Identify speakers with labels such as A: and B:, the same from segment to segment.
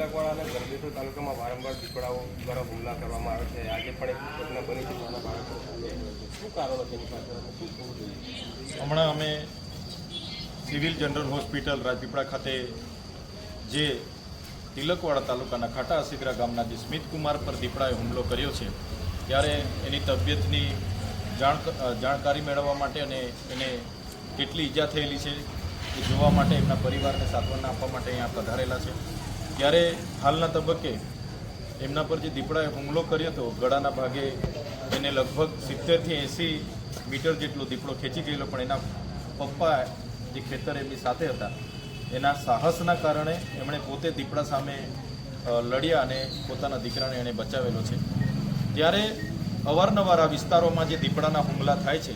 A: તિલકવાડા અને ગરબેશ્વર તાલુકામાં વારંવાર દીપડાઓ દ્વારા હુમલા કરવામાં આવે છે. આજે પણ એક ઘટના બની છે નાના બાળકો શું કારણો તેની પાછળ? શું થવું જોઈએ?
B: હમણાં અમે સિવિલ જનરલ હોસ્પિટલ રાજપીપળા ખાતે જે તિલકવાડા તાલુકાના ખાટા અસીદરા ગામના જે સ્મિતકુમાર પર દીપડાએ હુમલો કર્યો છે, ત્યારે એની તબિયતની જાણ જાણકારી મેળવવા માટે અને એને કેટલી ઈજા થયેલી છે એ જોવા માટે એમના પરિવારને સાંત્વના આપવા માટે અહીંયા પધારેલા છે. ત્યારે હાલના તબક્કે એમના પર જે દીપડાએ હુમલો કર્યો હતો, ગળાના ભાગે એને લગભગ સિત્તેરથી એંસી મીટર જેટલો દીપડો ખેંચી ગયેલો, પણ એના પપ્પા જે ખેતર એમની સાથે હતા, એના સાહસના કારણે એમણે પોતે દીપડા સામે લડ્યા અને પોતાના દીકરાને એણે બચાવેલો છે. ત્યારે અવારનવાર આ વિસ્તારોમાં જે દીપડાના હુમલા થાય છે,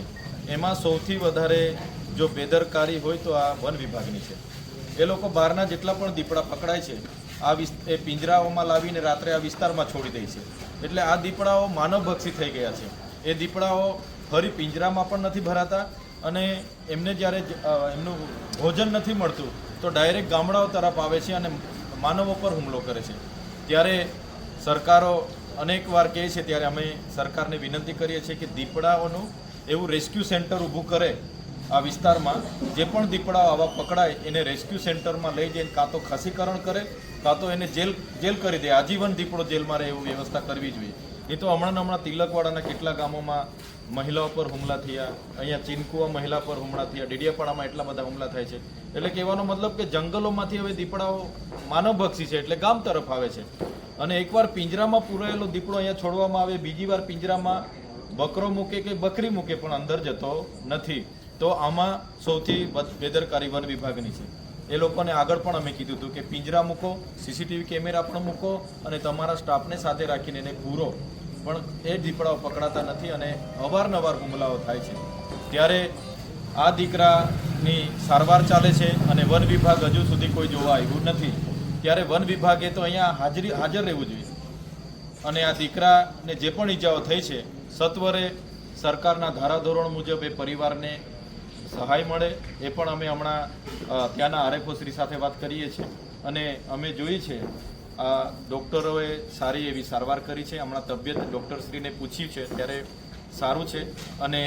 B: એમાં સૌથી વધારે જો બેદરકારી હોય તો આ વન વિભાગની છે. એ લોકો બહારના જેટલા પણ દીપડા પકડાય છે આ એ પિંજરાઓમાં લાવીને રાત્રે આ વિસ્તારમાં છોડી દે છે. એટલે આ દીપડાઓ માનવભક્ષી થઈ ગયા છે. એ દીપડાઓ ફરી પિંજરામાં પણ નથી ભરાતા અને એમને જ્યારે એમનું ભોજન નથી મળતું, તો ડાયરેક્ટ ગામડાઓ તરફ આવે છે અને માનવો પર હુમલો કરે છે. ત્યારે સરકારો અનેકવાર કહે છે, ત્યારે અમે સરકારને વિનંતી કરીએ છીએ કે દીપડાઓનું એવું રેસ્ક્યુ સેન્ટર ઊભું કરે આ વિસ્તારમાં જે પણ દીપડાઓ આવા પકડાય, એને રેસ્ક્યુ સેન્ટરમાં લઈ જઈને કાં તો ખસીકરણ કરે, કાં તો એને જેલ જેલ કરી દે. આજીવન દીપડો જેલમાં રહે એવું વ્યવસ્થા કરવી જોઈએ. એ તો હમણાં હમણાં તિલકવાડાના કેટલા ગામોમાં મહિલાઓ પર હુમલા થયા, અહીંયા ચીનકુવા મહિલા પર હુમલા થયા, ડેડિયાપાડામાં એટલા બધા હુમલા થાય છે. એટલે કહેવાનો મતલબ કે જંગલોમાંથી હવે દીપડાઓ માનવભક્ષી છે એટલે ગામ તરફ આવે છે. અને એકવાર પિંજરામાં પૂરાયેલો દીપડો અહીંયા છોડવામાં આવે, બીજી વાર પિંજરામાં બકરો મૂકે કે બકરી મૂકે પણ અંદર જતો નથી. તો આમાં સૌથી બેદરકારી વન વિભાગની છે. એ લોકોને આગળ પણ અમે કીધું હતું કે પિંજરા મૂકો સીસીટીવી કેમેરા પણ મૂકો અને તમારા સ્ટાફને સાથે રાખીને એને પૂરો. પણ એ દીપડાઓ પકડાતા નથી અને અવારનવાર હુમલાઓ થાય છે. ત્યારે આ દીકરાની સારવાર ચાલે છે અને વન વિભાગ હજુ સુધી કોઈ જોવા આવ્યું નથી. ત્યારે વન વિભાગે તો અહીંયા હાજરી, હાજર રહેવું જોઈએ. અને આ દીકરાને જે પણ ઈજાઓ થઈ છે, સત્વરે સરકારના ધારાધોરણ મુજબ એ પરિવારને સહાય મળે એ પણ અમે હમણાં ત્યાંના આરએફઓ શ્રી સાથે વાત કરીએ છીએ. અને અમે જોઈ છે, આ ડૉક્ટરોએ સારી એવી સારવાર કરી છે. હમણાં તબિયત ડૉક્ટરશ્રીને પૂછ્યું છે, ત્યારે સારું છે. અને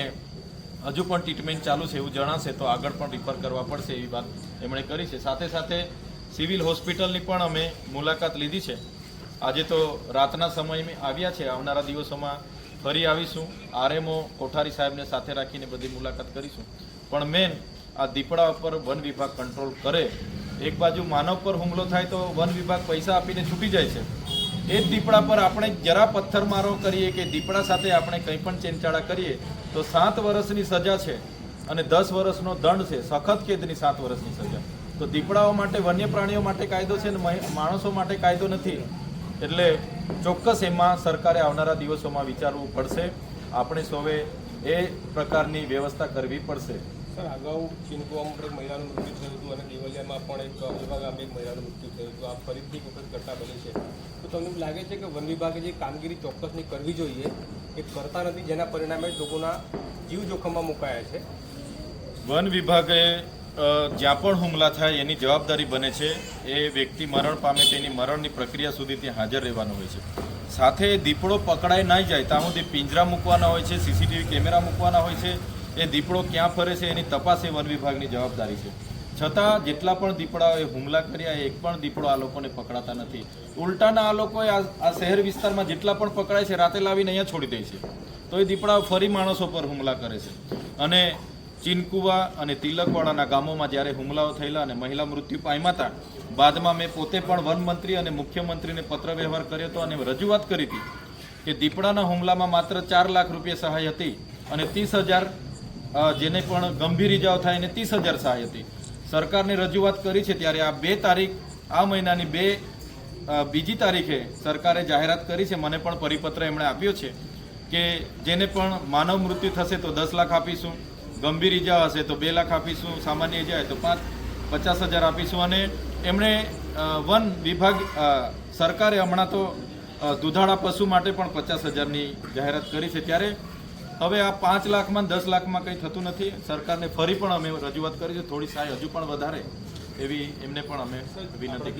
B: હજુ પણ ટ્રીટમેન્ટ ચાલુ છે એવું જણાશે તો આગળ પણ રિફર કરવા પડશે એવી વાત એમણે કરી છે. સાથે સાથે સિવિલ હોસ્પિટલની પણ અમે મુલાકાત લીધી છે. આજે તો રાતના સમયમાં આવ્યા છે. આવનારા દિવસોમાં ફરી આવીશું. આરએમઓ કોઠારી સાહેબને સાથે રાખીને બધી મુલાકાત કરીશું. પણ મેન આ દીપડા ઉપર વન વિભાગ કંટ્રોલ કરે. એક બાજુ માનવ પર હુમલો થાય તો વન વિભાગ પૈસા આપીને છૂટી જાય છે. એ જ દીપડા પર આપણે જરા પથ્થરમારો કરીએ કે દીપડા સાથે આપણે કંઈ પણ ચેનચાળા કરીએ, તો સાત વર્ષની સજા છે અને દસ વર્ષનો દંડ છે. સખત કેદની સાત વર્ષની સજા. તો દીપડાઓ માટે વન્ય પ્રાણીઓ માટે કાયદો છે ને માણસો માટે કાયદો નથી. એટલે ચોક્કસ એમાં સરકારે આવનારા દિવસોમાં વિચારવું પડશે. આપણે સૌએ એ પ્રકારની વ્યવસ્થા કરવી પડશે.
A: સર, અગાઉ ચિનકુવામાં એક મહિલાનું મૃત્યુ થયું હતું અને દેવલિયામાં પણ એક અલવા ગામે એક મહિલાનું મૃત્યુ થયું હતું. આ ફરીથી એક વખત ઘટના બની છે. તો તમને એવું લાગે છે કે વન વિભાગે જે કામગીરી ચોક્કસની કરવી જોઈએ એ કરતા નથી, જેના પરિણામે લોકોના જીવ જોખમમાં મુકાયા છે?
B: વન વિભાગે જ્યાં પણ હુમલા થાય એની જવાબદારી બને છે. એ વ્યક્તિ મરણ પામે તેની મરણની પ્રક્રિયા સુધી ત્યાં હાજર રહેવાનું હોય છે. સાથે દીપડો પકડાઈ ના જાય, ત્યાં સુધી પિંજરા મૂકવાના હોય છે, સીસીટીવી કેમેરા મૂકવાના હોય છે. એ દીપડો ક્યાં ફરે છે એની તપાસ એ વન વિભાગની જવાબદારી છે. છતાં જેટલા પણ દીપડાઓએ હુમલા કર્યા, એક પણ દીપડો આ લોકોને પકડાતા નથી. ઉલટાના આ લોકોએ આ શહેર વિસ્તારમાં જેટલા પણ પકડાય છે, રાતે લાવીને અહીંયા છોડી દે છે. તો એ દીપડાઓ ફરી માણસો પર હુમલા કરે છે. અને ચીનકુવા અને તિલકવાડાના ગામોમાં જ્યારે હુમલાઓ થયેલા અને મહિલા મૃત્યુ પામ્યા હતા, બાદમાં મેં પોતે પણ વનમંત્રી અને મુખ્યમંત્રીને પત્ર વ્યવહાર કર્યો હતો અને રજૂઆત કરી હતી કે દીપડાના હુમલામાં માત્ર ચાર લાખ રૂપિયા સહાય હતી અને ત્રીસ હજાર જેને પણ ગંભીર ઇજાઓ થાય એને ત્રીસ હજાર સહાય હતી. સરકારને રજૂઆત કરી છે ત્યારે આ બે તારીખ, આ મહિનાની બે બીજી તારીખે સરકારે જાહેરાત કરી છે. મને પણ પરિપત્ર એમણે આપ્યો છે કે જેને પણ માનવ મૃત્યુ થશે તો દસ લાખ આપીશું, ગંભીર ઈજા હશે તો બે લાખ આપીશું, સામાન્ય હોય તો પાંચ, પચાસ હજાર આપીશું અને એમણે વન વિભાગ સરકારે હમણાં તો દુધાળા પશુ માટે પણ પચાસ હજારની જાહેરાત કરી છે. ત્યારે હવે આ પાંચ લાખમાં દસ લાખમાં કંઈ થતું નથી. સરકારને ફરી પણ અમે રજૂઆત કરી છે. થોડી સહાય હજુ પણ વધારે એવી એમને પણ અમે વિનંતી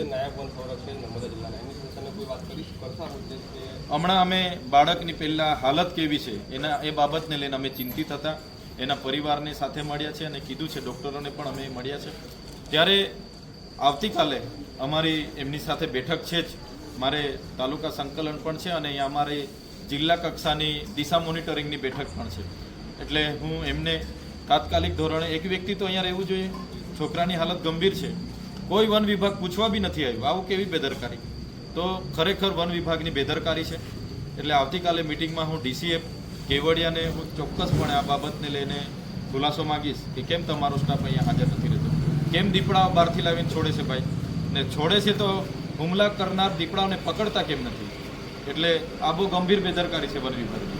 B: હમણાં અમે બાળકની પહેલાં હાલત કેવી છે એના એ બાબતને લઈને અમે ચિંતિત હતા. એના પરિવારને સાથે મળ્યા છે અને કીધું છે, ડૉક્ટરોને પણ અમે મળ્યા છે. ત્યારે આવતીકાલે અમારી એમની સાથે બેઠક છે જ. મારે તાલુકા સંકલન પણ છે અને અહીંયા અમારી જિલ્લા કક્ષાની દિશા મોનિટરિંગની બેઠક પણ છે. એટલે હું એમને તાત્કાલિક ધોરણે, એક વ્યક્તિ તો અહીંયા રહેવું જોઈએ. છોકરાની હાલત ગંભીર છે. કોઈ વન વિભાગ પૂછવા બી નથી આવ્યું. આવું કેવી બેદરકારી? તો ખરેખર વન વિભાગની બેદરકારી છે. એટલે આવતીકાલે મિટિંગમાં હું ડીસીએફ કેવડિયાને હું ચોક્કસપણે આ બાબતને લઈને ખુલાસો માગીશ કે કેમ તમારો સ્ટાફ અહીંયા હાજર નથી રહેતો? કેમ દીપડા બહારથી લાવીને છોડે છે ભાઈ? ને છોડે છે તો હુમલા કરનાર દીપડાઓને પકડતા કેમ નથી? એટલે આ બહુ ગંભીર બેદરકારી છે વન વિભાગની